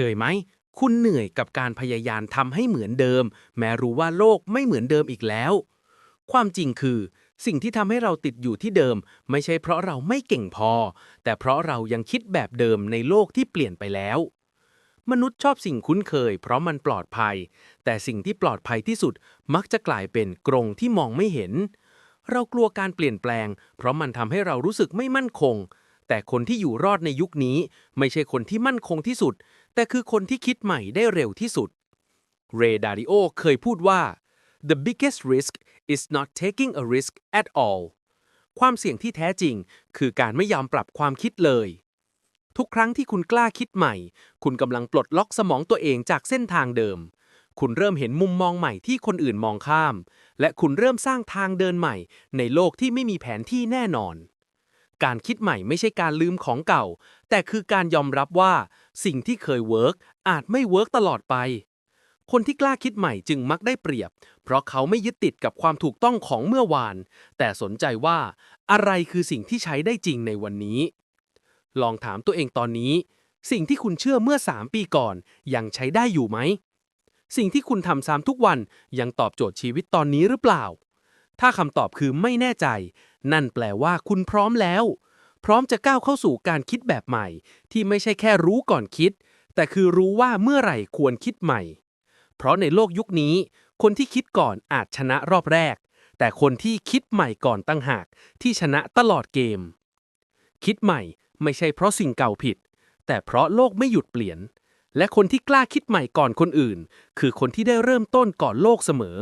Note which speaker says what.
Speaker 1: คยไหม คุณเหนื่อยกับการพยายามทำให้เหมือนเดิม แม้รู้ว่าโลกไม่เหมือนเดิมอีกแล้ว ความจริงคือ สิ่งที่ทำให้เราติดอยู่ที่เดิม ไม่ใช่เพราะเราไม่เก่งพอ แต่เพราะเรายังคิดแบบเดิมในโลกที่เปลี่ยนไปแล้ว มนุษย์ชอบสิ่งคุ้นเคย เพราะมันปลอดภัย แต่สิ่งที่ปลอดภัยที่สุดมักจะกลายเป็นกรงที่มองไม่เห็น เรากลัวการเปลี่ยนแปลง เพราะมันทำให้เรารู้สึกไม่มั่นคง แต่คนที่อยู่รอดในยุคนี้ ไม่ใช่คนที่มั่นคงที่สุด แต่คือคนที่คิดใหม่ได้เร็วที่สุด เรดาริโอเคยพูดว่า the biggest risk is not taking a risk at all ความเสี่ยงที่แท้จริง คือการไม่ยอมปรับความคิดเลย ทุกครั้งที่คุณกล้าคิดใหม่ คุณกำลังปลดล็อกสมองตัวเองจากเส้นทางเดิม คุณเริ่มเห็นมุมมองใหม่ที่คนอื่นมองข้าม และคุณเริ่มสร้างทางเดินใหม่ ในโลกที่ไม่มีแผนที่แน่นอน การคิดใหม่ไม่ใช่การลืมของเก่า แต่คือการยอมรับว่าสิ่งที่เคยเวิร์กอาจไม่เวิร์กตลอดไป คนที่กล้าคิดใหม่จึงมักได้เปรียบ เพราะเขาไม่ยึดติดกับความถูกต้องของเมื่อวาน แต่สนใจว่าอะไรคือสิ่งที่ใช้ได้จริงในวันนี้ ลองถามตัวเองตอนนี้ สิ่งที่คุณเชื่อเมื่อ 3 ปีก่อน ยังใช้ได้อยู่ไหม สิ่งที่คุณทำซ้ำทุกวันยังตอบโจทย์ชีวิตตอนนี้หรือเปล่า ถ้าคำตอบคือไม่แน่ใจ นั่นแปลว่าคุณพร้อมแล้ว พร้อมจะก้าวเข้าสู่การคิดแบบใหม่ ที่ไม่ใช่แค่รู้ก่อนคิด แต่คือรู้ว่าเมื่อไหร่ควรคิดใหม่ เพราะในโลกยุคนี้ คนที่คิดก่อนอาจชนะรอบแรก แต่คนที่คิดใหม่ก่อนตั้งหาก ที่ชนะตลอดเกม คิดใหม่ไม่ใช่เพราะสิ่งเก่าผิด แต่เพราะโลกไม่หยุดเปลี่ยน และคนที่กล้าคิดใหม่ก่อนคนอื่น คือคนที่ได้เริ่มต้นก่อนโลกเสมอ